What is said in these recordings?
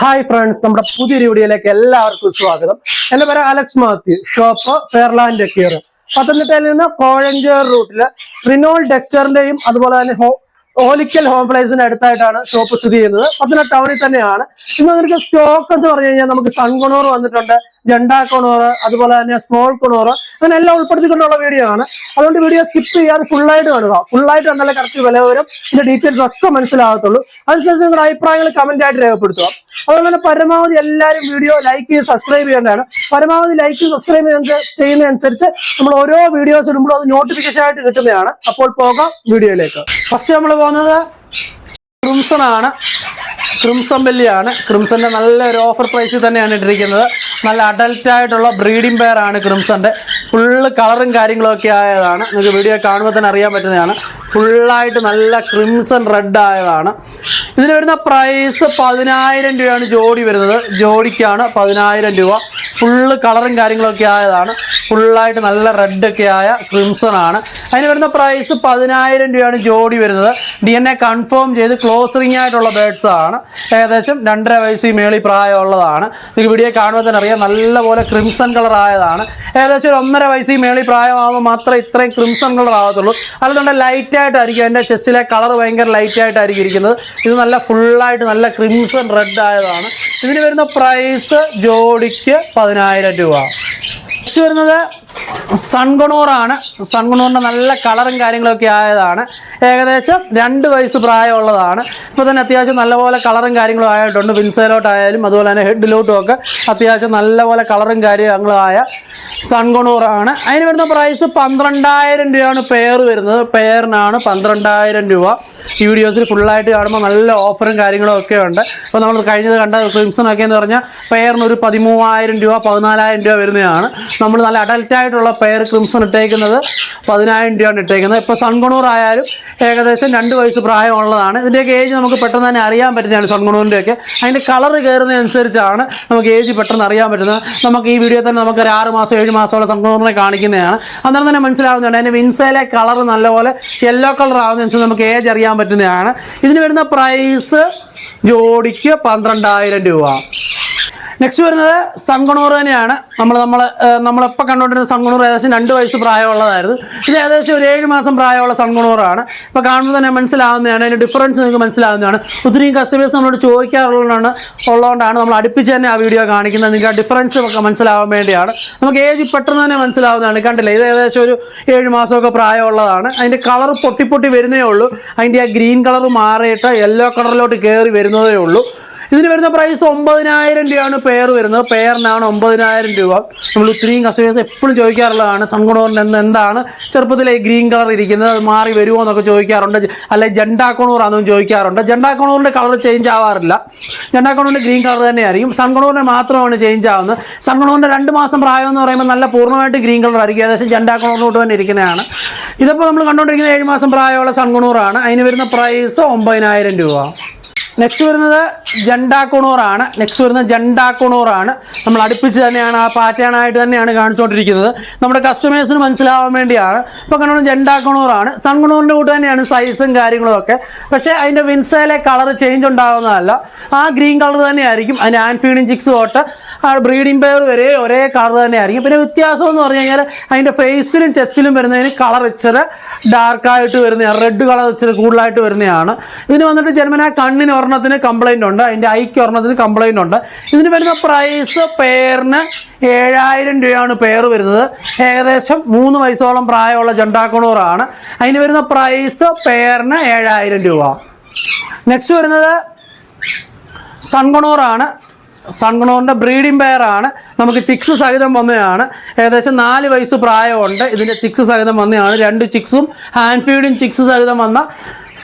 Hi friends നമ്മുടെ പുതിയ വീഡിയോയിലേക്ക് എല്ലാവർക്കും സ്വാഗതം. എന്റെ പേര് അലക്സ് മാത്യു ഷോപ്പ് ഫെയർലാൻഡ് ഡെക്കിയർ പത്തനംതിട്ടയിൽ നിന്ന് കോഴഞ്ചേർ റൂട്ടിൽ റിനോൾ ഡെക്സ്റ്ററിന്റെയും അതുപോലെ തന്നെ ഓലിക്കൽ ഹോം പ്ലേസിന് അടുത്തായിട്ടാണ് ഷോപ്പ് സ്ഥിതി ചെയ്യുന്നത്. പത്തനംതിട്ട ടൗണിൽ തന്നെയാണ്. ഇന്ന് നമുക്ക് സ്റ്റോക്ക് എന്ന് പറഞ്ഞു കഴിഞ്ഞാൽ നമുക്ക് സൺകുണൂർ വന്നിട്ടുണ്ട്. ജണ്ടാ കൊണോറ് അതുപോലെ തന്നെ സ്മോൾ കൊണോറ് അങ്ങനെ എല്ലാം ഉൾപ്പെടുത്തിക്കൊണ്ടുള്ള വീഡിയോ ആണ്. അതുകൊണ്ട് വീഡിയോ സ്കിപ്പ് ചെയ്യാതെ ഫുള്ളായിട്ട് കാണുക. ഫുള്ളായിട്ട് കണ്ടാലേ കറക്റ്റ് വില വരും. ഇതിന്റെ ഡീറ്റെയിൽസ് ഒക്കെ മനസ്സിലാകത്തുള്ളൂ. അതിനുശേഷം നിങ്ങളുടെ അഭിപ്രായങ്ങൾ കമന്റ് ആയിട്ട് രേഖപ്പെടുത്തുക. അതുപോലെ തന്നെ പരമാവധി എല്ലാവരും വീഡിയോ ലൈക്ക് ചെയ്ത് സബ്സ്ക്രൈബ് ചെയ്യേണ്ടതാണ്. പരമാവധി ലൈക്ക് സബ്സ്ക്രൈബ് ചെയ്യുന്നതനുസരിച്ച് നമ്മൾ ഓരോ വീഡിയോസ് ഇടുമ്പോൾ അത് നോട്ടിഫിക്കേഷൻ ആയിട്ട് കിട്ടുന്നതാണ്. അപ്പോൾ പോകാം വീഡിയോയിലേക്ക് ഫസ്റ്റ് നമ്മൾ പോകുന്നത് ക്രിംസൺ ആണ്. ക്രിംസൺ ബെല്ലിയാണ്. ക്രിംസന്റെ നല്ലൊരു ഓഫർ പ്രൈസിൽ തന്നെയാണ് ഇട്ടിരിക്കുന്നത്. നല്ല അഡൽറ്റ് ആയിട്ടുള്ള ബ്രീഡിംഗ് പെയർ ആണ് ക്രിംസന്റെ. ഫുള്ള് കളറും കാര്യങ്ങളൊക്കെ ആയതാണ്. നിങ്ങൾക്ക് വീഡിയോ കാണുമ്പോൾ തന്നെ അറിയാൻ പറ്റുന്നതാണ്. ഫുള്ളായിട്ട് നല്ല ക്രിംസൺ റെഡ് ആയതാണ്. ഇതിന് വരുന്ന പ്രൈസ് പതിനായിരം രൂപയാണ് ജോഡി വരുന്നത്. ജോഡിക്കാണ് പതിനായിരം രൂപ. ഫുള്ള് കളറും കാര്യങ്ങളൊക്കെ ആയതാണ്. ഫുള്ളായിട്ട് നല്ല റെഡ് ഒക്കെ ആയ ക്രിംസൺ ആണ് അതിന് വരുന്ന പ്രൈസ് പതിനായിരം രൂപയാണ് ജോഡി വരുന്നത്. ഡി എൻ എ കൺഫേം ചെയ്ത് ക്ലോസറിങ് ആയിട്ടുള്ള ബേഡ്സ് ആണ്. ഏകദേശം രണ്ടര വയസ്സിൽ മേളി പ്രായമുള്ളതാണ്. നിങ്ങൾക്ക് വീഡിയോ കാണുമ്പോൾ തന്നെ അറിയാം നല്ലപോലെ ക്രിംസൺ കളർ ആയതാണ്. ഏകദേശം ഒരു ഒന്നര വയസ്സിൽ മേളി പ്രായമാകുമ്പോൾ മാത്രമേ ഇത്രയും ക്രിംസൺ കളർ ആകത്തുള്ളൂ. അതുകൊണ്ട് ലൈറ്റ് ആയിട്ടായിരിക്കും എന്റെ ചെസ്റ്റിലെ കളർ ഭയങ്കര ലൈറ്റ് ആയിട്ടായിരിക്കും ഇരിക്കുന്നത്. ഇത് നല്ല ഫുള്ളായിട്ട് നല്ല ക്രിംസൺ റെഡ് ആയതാണ്. ഇതിന് വരുന്ന പ്രൈസ് ജോഡിക്ക് പതിനായിരം രൂപ. നെക്സ്റ്റ് വരുന്നത് സൺഗുണൂറാണ്. സൺഗുണൂറിന്റെ നല്ല കളറും കാര്യങ്ങളൊക്കെ ആയതാണ്. ഏകദേശം രണ്ട് വയസ്സ് പ്രായമുള്ളതാണ്. ഇപ്പോൾ തന്നെ അത്യാവശ്യം നല്ലപോലെ കളറും കാര്യങ്ങളും ആയിട്ടുണ്ട്. വിൻസയിലോട്ടായാലും അതുപോലെ തന്നെ ഹെഡിലോട്ടും ഒക്കെ അത്യാവശ്യം നല്ലപോലെ കളറും കാര്യങ്ങളും ആയ സൺഗുണൂറാണ്. അതിന് വരുന്ന പ്രൈസ് പന്ത്രണ്ടായിരം രൂപയാണ് പെയർ വരുന്നത്. പെയറിനാണ് പന്ത്രണ്ടായിരം രൂപ. ഈ വീഡിയോസിൽ ഫുള്ളായിട്ട് കാണുമ്പോൾ നല്ല ഓഫറും കാര്യങ്ങളും ഒക്കെ ഉണ്ട്. അപ്പോൾ നമ്മൾ കഴിഞ്ഞത് കണ്ട ക്രിംസൺ ഒക്കെ എന്ന് പറഞ്ഞാൽ പെയറിന് ഒരു പതിമൂവായിരം രൂപ പതിനാലായിരം രൂപ വരുന്നതാണ്. നമ്മൾ നല്ല അഡൽറ്റായിട്ടുള്ള പെയർ ക്രിംസൺ ഇട്ടേക്കുന്നത് പതിനായിരം രൂപയാണ് ഇട്ടേക്കുന്നത്. ഇപ്പോൾ സൺകണൂർ ആയാലും ഏകദേശം രണ്ട് വയസ്സ് പ്രായമുള്ളതാണ്. ഇതിന്റെയൊക്കെ ഏജ് നമുക്ക് പെട്ടെന്ന് തന്നെ അറിയാൻ പറ്റുന്നതാണ് സൺകണൂറിന്റെയൊക്കെ അതിന്റെ കളർ കയറുന്നതനുസരിച്ചാണ് നമുക്ക് ഏജ് പെട്ടെന്ന് അറിയാൻ പറ്റുന്നത്. നമുക്ക് ഈ വീഡിയോ തന്നെ നമുക്കൊരു ആറ് മാസം ഏഴ് മാസമുള്ള സൺഗുണൂറിനെ കാണിക്കുന്നതാണ്. അന്നേരം തന്നെ മനസ്സിലാവുന്നുണ്ട് അതിന്റെ വിൻസയിലെ കളർ നല്ലപോലെ യെല്ലോ കളർ ആവുന്നതനുസരിച്ച് നമുക്ക് ഏജ് അറിയാൻ പറ്റുന്നതാണ്. ഇതിന് വരുന്ന പ്രൈസ് ജോഡിക്ക് പന്ത്രണ്ടായിരം രൂപ. നെക്സ്റ്റ് വരുന്നത് സംഗണൂർ തന്നെയാണ്. നമ്മൾ നമ്മൾ നമ്മളിപ്പോൾ കണ്ടുകൊണ്ടിരുന്ന സംഗണൂർ ഏകദേശം രണ്ട് വയസ്സ് പ്രായമുള്ളതായിരുന്നു. ഇത് ഏകദേശം ഒരു ഏഴ് മാസം പ്രായമുള്ള സംഗണൂറാണ്. ഇപ്പോൾ കാണുമ്പോൾ തന്നെ മനസ്സിലാവുന്നതാണ് അതിന്റെ ഡിഫറൻസ് നിങ്ങൾക്ക് മനസ്സിലാവുന്നതാണ്. ഒത്തിരി കസ്റ്റമേഴ്സ് നമ്മളോട് ചോദിക്കാറുള്ളതാണ് ഉള്ളതുകൊണ്ടാണ് നമ്മൾ അടുപ്പിച്ച് തന്നെ ആ വീഡിയോ കാണിക്കുന്നത്. നിങ്ങൾക്ക് ആ ഡിഫറൻസ് ഒക്കെ മനസ്സിലാവാൻ വേണ്ടിയാണ്. നമുക്ക് ഏജ് പെട്ടെന്ന് തന്നെ മനസ്സിലാവുന്നതാണ്. കണ്ടില്ലേ? ഇത് ഏകദേശം ഒരു ഏഴ് മാസമൊക്കെ പ്രായമുള്ളതാണ്. അതിന്റെ കളർ പൊട്ടി പൊട്ടി വരുന്നേ ഉള്ളൂ. അതിന്റെ ആ ഗ്രീൻ കളർ മാറിയിട്ട് യെല്ലോ കളറിലോട്ട് കയറി വരുന്നതേ ഉള്ളൂ. ഇതിന് വരുന്ന പ്രൈസ് ഒമ്പതിനായിരം രൂപയാണ് പെയർ വരുന്നത്. പെയറിനാണ് ഒമ്പതിനായിരം രൂപ. നമ്മൾ ഇത്രയും കസ്റ്റമേഴ്സ് എപ്പോഴും ചോദിക്കാറുള്ളതാണ് സൺകുണൂറിന് എന്ന് എന്താണ് ചെറുപ്പത്തിലെ ഗ്രീൻ കളർ ഇരിക്കുന്നത് അത് മാറി വരുമോ എന്നൊക്കെ ചോദിക്കാറുണ്ട്. അല്ലെ ജണ്ടാക്കോണൂറാണെന്നും ചോദിക്കാറുണ്ട്. ജണ്ടാക്കോണൂറിന്റെ കളർ ചേഞ്ച് ആവാറില്ല. ജണ്ടാക്കോണൂറിന്റെ ഗ്രീൻ കളർ തന്നെയായിരിക്കും. സൺകുണൂറിന് മാത്രമാണ് ചേഞ്ച് ആവുന്നത്. സൺകുണൂറിന്റെ രണ്ട് മാസം പ്രായം എന്ന് പറയുമ്പോൾ നല്ല പൂർണമായിട്ട് ഗ്രീൻ കളർ ആയിരിക്കും. ഏകദേശം ജണ്ടാക്കണൂറിനോട്ട് തന്നെ ഇരിക്കുന്നതാണ്. ഇതിപ്പോൾ നമ്മൾ കണ്ടുകൊണ്ടിരിക്കുന്ന ഏഴ് മാസം പ്രായമുള്ള സൺകുണൂറാണ് അതിന് വരുന്ന പ്രൈസ് ഒമ്പതിനായിരം രൂപ. നെക്സ്റ്റ് വരുന്നത് ജണ്ടാക്കുണൂറാണ്. നെക്സ്റ്റ് വരുന്നത് ജണ്ടാക്കുണൂറാണ്. നമ്മൾ അടുപ്പിച്ച് തന്നെയാണ് ആ പാറ്റേൺ ആയിട്ട് തന്നെയാണ് കാണിച്ചുകൊണ്ടിരിക്കുന്നത് നമ്മുടെ കസ്റ്റമേഴ്സിന് മനസ്സിലാവാൻ വേണ്ടിയാണ്. ഇപ്പോൾ കണ്ടു ജണ്ടാക്കുണൂറാണ്. സൺകുണൂറിന്റെ കൂട്ട് തന്നെയാണ് സൈസും കാര്യങ്ങളും ഒക്കെ. പക്ഷേ അതിന്റെ വിൻസയിലെ കളർ ചേഞ്ച് ഉണ്ടാകുന്നതല്ല ആ ഗ്രീൻ കളർ തന്നെയായിരിക്കും. ആൻ ഫീഡിങ് ചിക്സ് തൊട്ട് ആ ബ്രീഡിംഗ് പെയർ വരെ ഒരേ കളർ തന്നെയായിരിക്കും. പിന്നെ വ്യത്യാസം എന്ന് പറഞ്ഞു കഴിഞ്ഞാൽ അതിന്റെ ഫേസിലും ചെസ്റ്റിലും വരുന്നതിന് കളർ ഇച്ചിരി ഡാർക്കായിട്ട് വരുന്നതാണ്. റെഡ് കളർ ഇച്ചിരി കൂടുതലായിട്ട് വരുന്നതാണ്. ഇതിന് വന്നിട്ട് ജന്മന കണ്ണിന് ഒരെണ്ണത്തിന് കംപ്ലൈന്റ് ഉണ്ട്. അതിന്റെ ഐക്ക് ഒരെണ്ണത്തിന് കംപ്ലൈന്റ് ഉണ്ട്. ഇതിന് വരുന്ന പ്രൈസ് പെയറിന് ഏഴായിരം രൂപയാണ് പെയർ വരുന്നത്. ഏകദേശം മൂന്ന് വയസ്സോളം പ്രായമുള്ള ജണ്ടാക്കണൂറാണ്. അതിന് വരുന്ന പ്രൈസ് പെയറിന് ഏഴായിരം രൂപ. നെക്സ്റ്റ് വരുന്നത് സൺകണൂറാണ്. സൺകുണൂറിന്റെ ബ്രീഡിംഗ് പെയർ ആണ് നമുക്ക് ചിക്സ് സഹിതം വന്നതാണ്. ഏകദേശം നാല് വയസ്സ് പ്രായമുണ്ട്. ഇതിന്റെ ചിക്സ് സഹിതം വന്നതാണ്. രണ്ട് ചിക്സും ഹാൻഡ് ഫീഡിങ് ചിക്സ് സഹിതം വന്ന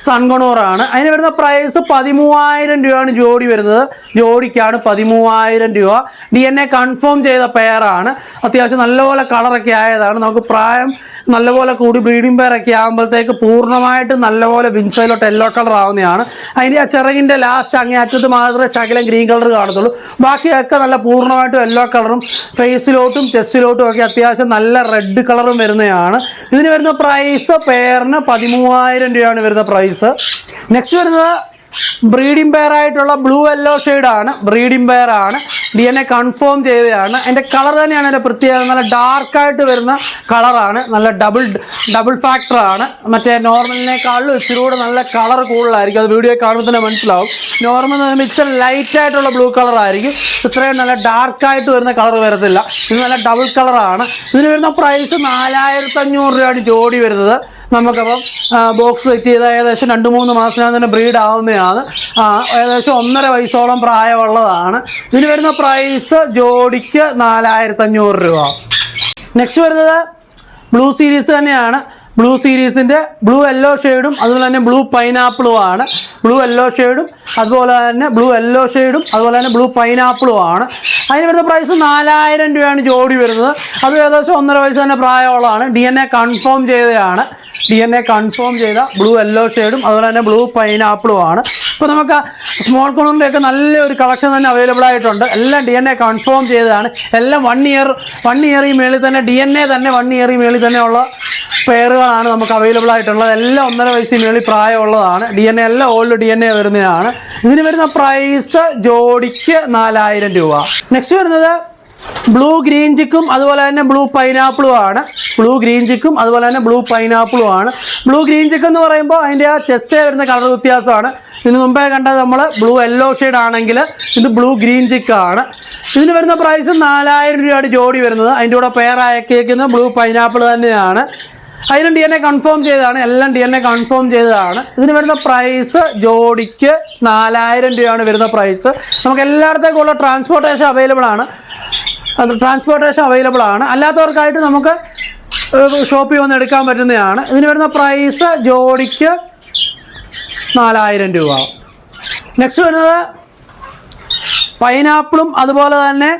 സൺകുണൂറാണ് അതിന് വരുന്ന പ്രൈസ് പതിമൂവായിരം രൂപയാണ് ജോഡി വരുന്നത്. ജോഡിക്കാണ് പതിമൂവായിരം രൂപ. ഡി എൻ എ കൺഫേം ചെയ്ത പെയറാണ് അത്യാവശ്യം നല്ലപോലെ കളറൊക്കെ ആയതാണ്. നമുക്ക് പ്രായം നല്ലപോലെ കൂടി ബ്രീഡിംഗ് പെയറൊക്കെ ആകുമ്പോഴത്തേക്ക് പൂർണമായിട്ട് നല്ലപോലെ വിൻസയിലോട്ട് യെല്ലോ കളർ ആവുന്നതാണ്. അതിന്റെ ആ ചിറകിന്റെ ലാസ്റ്റ് അങ്ങേ അറ്റത്ത് മാത്രമേ ശകലം ഗ്രീൻ കളർ കാണത്തുള്ളൂ. ബാക്കിയൊക്കെ നല്ല പൂർണമായിട്ടും യെല്ലോ കളറും ഫേസിലോട്ടും ചെസ്റ്റിലോട്ടും ഒക്കെ അത്യാവശ്യം നല്ല റെഡ് കളറും വരുന്നതാണ്. ഇതിന് വരുന്ന പ്രൈസ് പെയറിന് പതിമൂവായിരം രൂപയാണ് വരുന്ന പ്രൈസ് നെക്സ്റ്റ് വരുന്നത് ബ്രീഡിംഗ് പെയർ ആയിട്ടുള്ള ബ്ലൂ യെല്ലോ ആണ്. ബ്രീഡിംഗ് പെയർ ആണ്. ഡി എൻ എ കൺഫേം ചെയ്തതാണ്. അതിന്റെ കളർ തന്നെയാണ് അതിന്റെ പ്രത്യേകത. നല്ല ഡാർക്ക് ആയിട്ട് വരുന്ന കളറാണ് നല്ല ഡബിൾ ഡബിൾ ഫാക്ടർ ആണ്. മറ്റേ നോർമലിനേക്കാളും ഇച്ചിരി കൂടെ നല്ല കളർ കൂടുതലായിരിക്കും. അത് വീഡിയോ കാണുമ്പോൾ തന്നെ മനസ്സിലാവും. നോർമൽ മിക്സർ ലൈറ്റ് ആയിട്ടുള്ള ബ്ലൂ കളർ ആയിരിക്കും. ഇത്രയും നല്ല ഡാർക്ക് ആയിട്ട് വരുന്ന കളർ വരത്തില്ല. ഇത് നല്ല ഡബിൾ കളറാണ് ഇതിന് വരുന്ന പ്രൈസ് നാലായിരത്തി അഞ്ഞൂറ് രൂപയാണ് ജോഡി വരുന്നത്. നമുക്കപ്പം ബോക്സ് സെറ്റ് ചെയ്ത ഏകദേശം രണ്ട് മൂന്ന് മാസത്തിനകം തന്നെ ബ്രീഡ് ആവുന്നതാണ്. ഏകദേശം ഒന്നര വയസ്സോളം പ്രായമുള്ളതാണ്. ഇതിന് വരുന്ന പ്രൈസ് ജോഡിക്ക് നാലായിരത്തി അഞ്ഞൂറ് രൂപ. നെക്സ്റ്റ് വരുന്നത് ബ്ലൂ സീരീസ് തന്നെയാണ്. ബ്ലൂ സീരീസിന്റെ ബ്ലൂ യെല്ലോ ഷെയ്ഡും അതുപോലെ തന്നെ ബ്ലൂ പൈനാപ്പിളും ആണ്. ബ്ലൂ യെല്ലോ ഷെയ്ഡും അതുപോലെ തന്നെ ബ്ലൂ യെല്ലോ ഷെയ്ഡും അതുപോലെ തന്നെ ബ്ലൂ പൈനാപ്പിളും ആണ്. അതിന് വരുന്ന പ്രൈസ് നാലായിരം രൂപയാണ് ജോഡി വരുന്നത്. അത് ഏകദേശം ഒന്നര വയസ്സ് തന്നെ പ്രായമുള്ളതാണ്. ഡി എൻ എ കൺഫേം ചെയ്തതാണ്. ഡി എൻ എ കൺഫേം ചെയ്ത ബ്ലൂ യെല്ലോ ഷെയ്ഡും അതുപോലെ തന്നെ ബ്ലൂ പൈനാപ്പിളും ആണ്. ഇപ്പോൾ നമുക്ക് സ്മോൾ കോണറിന്റെയൊക്കെ നല്ലൊരു കളക്ഷൻ തന്നെ അവൈലബിൾ ആയിട്ടുണ്ട്. എല്ലാം ഡി എൻ എ കൺഫേം ചെയ്തതാണ്. എല്ലാം വൺ ഇയർ വൺ ഇയർ ഈ മേളിൽ തന്നെ ഡി എൻ എ തന്നെ വൺ ഇയർ ഈ മേളിൽ തന്നെ ഉള്ള പെയറുകളാണ് നമുക്ക് അവൈലബിൾ ആയിട്ടുള്ളത്. എല്ലാം ഒന്നര വയസ്സിൽ മേളിൽ പ്രായമുള്ളതാണ്. ഡി എൻ എ എല്ലാം ഓൾഡ് ഡി എൻ എ വരുന്നതാണ്. ഇതിന് വരുന്ന പ്രൈസ് ജോഡിക്ക് നാലായിരം രൂപ. നെക്സ്റ്റ് വരുന്നത് ബ്ലൂ ഗ്രീൻ ചിക്കും അതുപോലെ തന്നെ ബ്ലൂ പൈനാപ്പിളും ആണ്. ബ്ലൂ ഗ്രീൻ ചിക്കും അതുപോലെ തന്നെ ബ്ലൂ പൈനാപ്പിളും ആണ്. ബ്ലൂ ഗ്രീൻ ചിക്ക് എന്ന് പറയുമ്പോൾ അതിന്റെ ആ ചെസ്റ്റ് വരുന്ന കളർ വ്യത്യാസമാണ്. ഇതിന് മുമ്പേ കണ്ടത് നമ്മൾ ബ്ലൂ യെല്ലോ ഷെയ്ഡ് ആണെങ്കിൽ ഇത് ബ്ലൂ ഗ്രീൻ ചിക്കാണ് ഇതിന് വരുന്ന പ്രൈസ് നാലായിരം രൂപയാണ് ജോഡി വരുന്നത്. അതിന്റെ കൂടെ പെയർ അയക്കിയിരിക്കുന്നത് ബ്ലൂ പൈനാപ്പിൾ തന്നെയാണ്. അതിനും ഡി എൻ എ കൺഫേം ചെയ്തതാണ്. എല്ലാം ഡി എൻ എ കൺഫേം ചെയ്തതാണ്. ഇതിന് വരുന്ന പ്രൈസ് ജോഡിക്ക് നാലായിരം രൂപയാണ് വരുന്ന പ്രൈസ് നമുക്ക് എല്ലായിടത്തേക്കുള്ള ട്രാൻസ്പോർട്ടേഷൻ അവൈലബിൾ ആണ്. ട്രാൻസ്പോർട്ടേഷൻ അവൈലബിൾ ആണ്. അല്ലാത്തവർക്കായിട്ട് നമുക്ക് ഷോപ്പിൽ വന്ന് എടുക്കാൻ പറ്റുന്നതാണ്. ഇതിന് വരുന്ന പ്രൈസ് ജോഡിക്ക് നാലായിരം രൂപ. നെക്സ്റ്റ് വരുന്നത് പൈനാപ്പിളും അതുപോലെ തന്നെ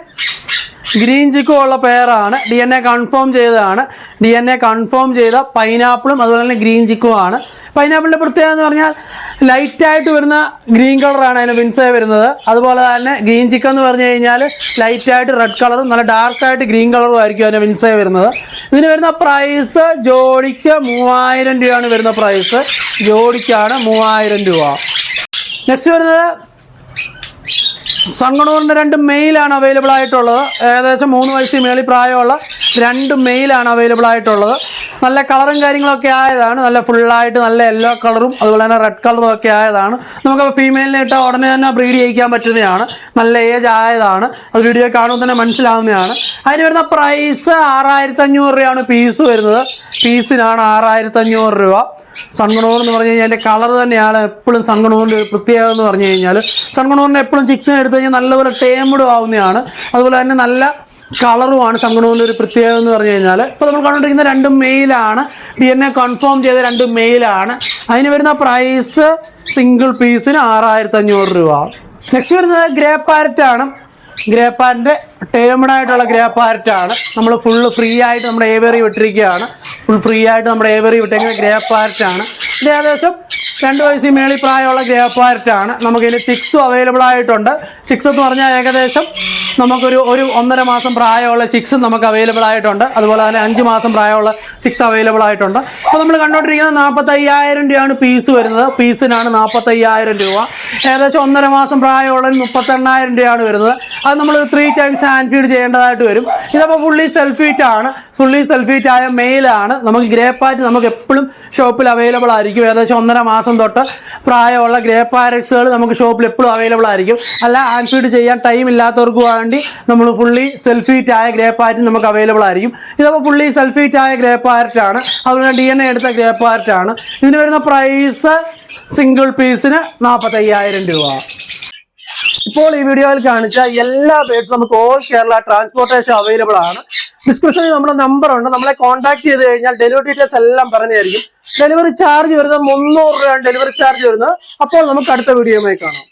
ഗ്രീൻ ചിക്കും ഉള്ള പെയറാണ് ഡി എൻ എ കൺഫേം ചെയ്തതാണ്. ഡി എൻ എ കൺഫേം ചെയ്ത പൈനാപ്പിളും അതുപോലെ തന്നെ ഗ്രീൻ ചിക്കും ആണ്. പൈനാപ്പിളിന്റെ പ്രത്യേകത എന്ന് പറഞ്ഞാൽ ലൈറ്റായിട്ട് വരുന്ന ഗ്രീൻ കളറാണ് അതിന് വിൻസേ വരുന്നത്. അതുപോലെ തന്നെ ഗ്രീൻ ചിക്കൻ എന്ന് പറഞ്ഞു കഴിഞ്ഞാൽ ലൈറ്റായിട്ട് റെഡ് കളറും നല്ല ഡാർക്കായിട്ട് ഗ്രീൻ കളറും ആയിരിക്കും അതിന് വിൻസേ വരുന്നത്. ഇതിന് വരുന്ന പ്രൈസ് ജോഡിക്ക് മൂവായിരം രൂപയാണ് വരുന്ന പ്രൈസ് ജോഡിക്കാണ് മൂവായിരം രൂപ. നെക്സ്റ്റ് വരുന്നത് സങ്കണൂറിന്റെ രണ്ട് മെയിലാണ് അവൈലബിൾ ആയിട്ടുള്ളത്. ഏകദേശം മൂന്ന് വയസ്സിൽ മേളിൽ പ്രായമുള്ള രണ്ട് മെയിലാണ് അവൈലബിൾ ആയിട്ടുള്ളത്. നല്ല കളറും കാര്യങ്ങളൊക്കെ ആയതാണ്. നല്ല ഫുള്ളായിട്ട് നല്ല യെല്ലോ കളറും അതുപോലെ തന്നെ റെഡ് കളറും ഒക്കെ ആയതാണ്. നമുക്ക് ഫീമെയിലിനെ ഇട്ട ഉടനെ തന്നെ ബ്രീഡ് ചെയ്യിക്കാൻ പറ്റുന്നതാണ്. നല്ല ഏജ് ആയതാണ്. അത് വീഡിയോ കാണുമ്പോൾ തന്നെ മനസ്സിലാവുന്നതാണ്. അതിന് വരുന്ന പ്രൈസ് ആറായിരത്തി അഞ്ഞൂറ് രൂപയാണ് പീസ് വരുന്നത്. പീസിനാണ് ആറായിരത്തി അഞ്ഞൂറ് രൂപ. സൺഗണൂർ എന്ന് പറഞ്ഞു കഴിഞ്ഞാൽ അതിന്റെ കളർ തന്നെയാണ് എപ്പോഴും സൺഗണൂറിന്റെ ഒരു പ്രത്യേകത എന്ന് പറഞ്ഞു കഴിഞ്ഞാൽ സൺഗണൂറിനെ എപ്പോഴും ചിക്സിനെ എടുത്തു കഴിഞ്ഞാൽ നല്ലപോലെ ടേമഡും ആവുന്നതാണ്. അതുപോലെ തന്നെ നല്ല കളറുമാണ് സൺഗണൂറിന്റെ ഒരു പ്രത്യേകത എന്ന് പറഞ്ഞു കഴിഞ്ഞാൽ. ഇപ്പോൾ നമ്മൾ കണ്ടുകൊണ്ടിരിക്കുന്ന രണ്ട് മെയിലാണ്. ഡി എൻ എ കൺഫേം ചെയ്ത രണ്ട് മെയിലാണ്. അതിന് വരുന്ന പ്രൈസ് സിംഗിൾ പീസിന് ആറായിരത്തി അഞ്ഞൂറ് രൂപ. നെക്സ്റ്റ് വരുന്നത് ഗ്രേ പാരറ്റ് ആണ്. ഗ്രേ പാരറ്റ് ടേമഡ് ആയിട്ടുള്ള ഗ്രേ പാരറ്റ് ആണ്. നമ്മൾ ഫുള്ള് ഫ്രീ ആയിട്ട് നമ്മുടെ ഏവേറി വിട്ടിരിക്കുകയാണ്. ഫുൾ ഫ്രീ ആയിട്ട് നമ്മുടെ ഏവേറി വിട്ടിരിക്കുന്ന ഗ്രേ പാരറ്റ് ആണ്. ഇത് ഏകദേശം രണ്ട് വയസ്സിൽ മേളിൽ പ്രായമുള്ള ഗ്രേ പാരറ്റ് ആണ്. നമുക്കിതിൽ ചിക്സും അവൈലബിൾ ആയിട്ടുണ്ട്. ചിക്സ് എന്ന് പറഞ്ഞാൽ ഏകദേശം നമുക്കൊരു ഒരു ഒന്നര മാസം പ്രായമുള്ള ചിക്സും നമുക്ക് അവൈലബിൾ ആയിട്ടുണ്ട്. അതുപോലെ തന്നെ അഞ്ച് മാസം പ്രായമുള്ള ചിക്സ് അവൈലബിൾ ആയിട്ടുണ്ട്. അപ്പോൾ നമ്മൾ കണ്ടുകൊണ്ടിരിക്കുന്നത് നാൽപ്പത്തയ്യായിരം രൂപയാണ് പീസ് വരുന്നത്. പീസിനാണ് നാൽപ്പത്തയ്യായിരം രൂപ. ഏകദേശം ഒന്നര മാസം പ്രായമുള്ള മുപ്പത്തെണ്ണായിരം രൂപയാണ് വരുന്നത്. അത് നമ്മൾ ത്രീ ടൈംസ് ഹാൻഡ് ഫീഡ് ചെയ്യേണ്ടതായിട്ട് വരും. ഇതപ്പോൾ ഫുള്ളി സെൽഫ് ആണ്. ഫുള്ളി സെൽഫീറ്റ് ആയ മെയിലാണ് നമുക്ക് ഗ്രേപ്പാറ്റ് നമുക്ക് എപ്പോഴും ഷോപ്പിൽ അവൈലബിൾ ആയിരിക്കും. ഏകദേശം ഒന്നര മാസം തൊട്ട് പ്രായമുള്ള ഗ്രേപ്പാരക്സുകൾ നമുക്ക് ഷോപ്പിൽ എപ്പോഴും അവൈലബിൾ ആയിരിക്കും. അല്ല ഹാൻഡ് ഫീഡ് ചെയ്യാൻ ടൈം ഇല്ലാത്തവർക്ക് വേണ്ടി നമ്മൾ ഫുള്ളി സെൽഫീറ്റ് ആയ ഗ്രേപ്പാറ്റ് നമുക്ക് അവൈലബിൾ ആയിരിക്കും. ഇതപ്പോൾ ഫുള്ളി സെൽഫീറ്റ് ആയ ഗ്രേ ആണ്. അതുപോലെ ഡി എൻ എ എടുത്ത ആണ്. ഇതിന് വരുന്ന പ്രൈസ് സിംഗിൾ പീസിന് നാൽപ്പത്തയ്യായിരം രൂപ. ഇപ്പോൾ ഈ വീഡിയോയിൽ കാണിച്ച എല്ലാ ബേഡ്സും നമുക്ക് ഓൾ കേരള ട്രാൻസ്പോർട്ടേഷൻ അവൈലബിൾ ആണ്. ഡിസ്ക്രിപ്ഷനിൽ നമ്മുടെ നമ്പർ ഉണ്ട്. നമ്മളെ കോൺടാക്ട് ചെയ്ത് കഴിഞ്ഞാൽ ഡെലിവറി ഡീറ്റെയിൽസ് എല്ലാം പറഞ്ഞായിരിക്കും ഡെലിവറി ചാർജ് വരുന്നത് മുന്നൂറ് രൂപയാണ് ഡെലിവറി ചാർജ് വരുന്നത്. അപ്പോൾ നമുക്ക് അടുത്ത വീഡിയോയുമായി കാണാം.